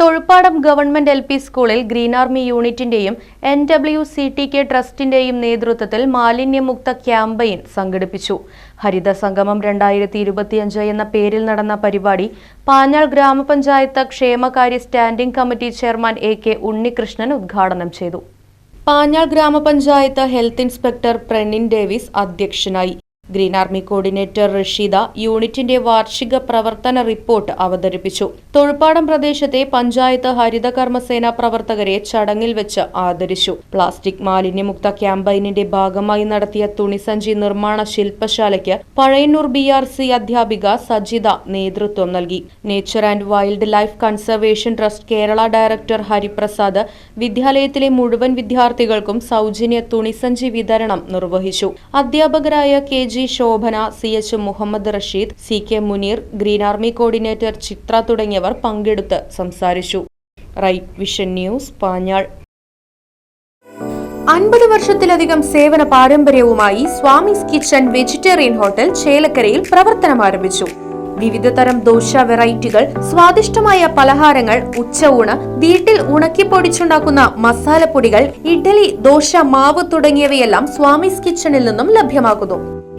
Thozhuppadam government L P സ്കൂളിൽ green army യൂണിറ്റിന്റെയും N W C T K ട്രസ്റ്റിന്റെയും നേതൃത്വത്തിൽ മാലിന്യമുക്ത campaign സംഘടിപ്പിച്ചു. ഹരിത സംഗമം രണ്ടായിരത്തി ഇരുപത്തിയഞ്ച് എന്ന പേരിൽ നടന്ന പരിപാടി പാഞ്ഞാൾ ഗ്രാമപഞ്ചായത്ത് ക്ഷേമകാര്യ standing committee chairman A K Unnikrishnan ഉദ്ഘാടനം ചെയ്തു. പാഞ്ഞാൾ ഗ്രാമപഞ്ചായത്ത് ഹെൽത്ത് ഇൻസ്പെക്ടർ പ്രനിൻ ഡേവിസ് അധ്യക്ഷനായി. ഗ്രീൻ ആർമി കോർഡിനേറ്റർ റഷീദ യൂണിറ്റിന്റെ വാർഷിക പ്രവർത്തന റിപ്പോർട്ട് അവതരിപ്പിച്ചു. തൊഴുപ്പാടം പ്രദേശത്തെ പഞ്ചായത്ത് ഹരിത കർമ്മസേന പ്രവർത്തകരെ ചടങ്ങിൽ വെച്ച് ആദരിച്ചു. പ്ലാസ്റ്റിക് മാലിന്യമുക്ത ക്യാമ്പയിനിന്റെ ഭാഗമായി നടത്തിയ തുണിസഞ്ചി നിർമ്മാണ ശില്പശാലയ്ക്ക് പഴയന്നൂർ ബി ആർ സി അധ്യാപിക സജിത നേതൃത്വം നൽകി. Nature and wildlife conservation trust Kerala director Hariprasad വിദ്യാലയത്തിലെ മുഴുവൻ വിദ്യാർത്ഥികൾക്കും സൗജന്യ തുണിസഞ്ചി വിതരണം നിർവഹിച്ചു. അധ്യാപകരായ K G Shobhana C H Muhammad Rasheed C K Muneer green army coordinator Chithra തുടങ്ങിയവർ പങ്കെടുത്ത് സംസാരിച്ചു. Right vision news Panjal. അൻപത് വർഷത്തിലധികം സേവന പാരമ്പര്യവുമായി സ്വാമീസ് കിച്ചൺ വെജിറ്റേറിയൻ ഹോട്ടൽ ചേലക്കരയിൽ പ്രവർത്തനം ആരംഭിച്ചു. വിവിധ തരം ദോശ വെറൈറ്റികൾ സ്വാദിഷ്ടമായ പലഹാരങ്ങൾ ഉച്ചയൂണ് വീട്ടിൽ ഉണക്കി ഉണക്കിപ്പൊടിച്ചുണ്ടാക്കുന്ന മസാലപ്പൊടികൾ ഇഡ്ഡലി ദോശ മാവ് തുടങ്ങിയവയെല്ലാം സ്വാമീസ് കിച്ചണിൽ നിന്നും ലഭ്യമാക്കുന്നു.